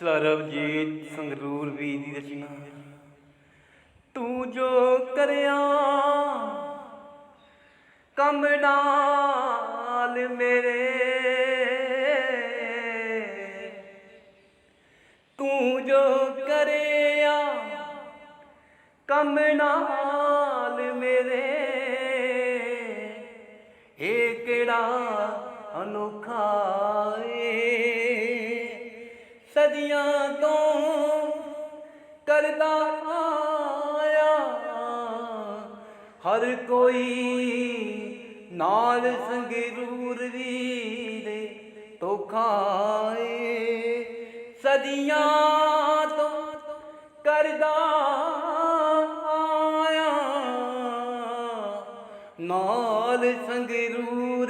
ਸਰਬਜੀਤ ਸੰਗਰੂਰ ਵੀ ਦੀ ਰਚਨਾ ਤੂੰ ਜੋ ਕਰਿਆ, ਕੰਮ ਨਾਲ ਮੇਰੇ। ਤੂੰ ਜੋ ਕਰਿਆ, ਕੰਮ ਨਾਲ ਮੇਰੇ। ਇਹ ਕਿਹੜਾ ਅਨੋਖਾ ਗਲੀਆਂ ਤੋਂ ਕਰਦਾ ਆਇਆ। ਹਰ ਕੋਈ ਨਾਲ ਸੰਗਰੂਰ ਵੀ ਦੇ ਤੋਖਾਏ ਸਦੀਆਂ ਤੋਂ ਕਰਦਾ ਆਇਆ। ਨਾਲ ਸੰਗਰੂਰ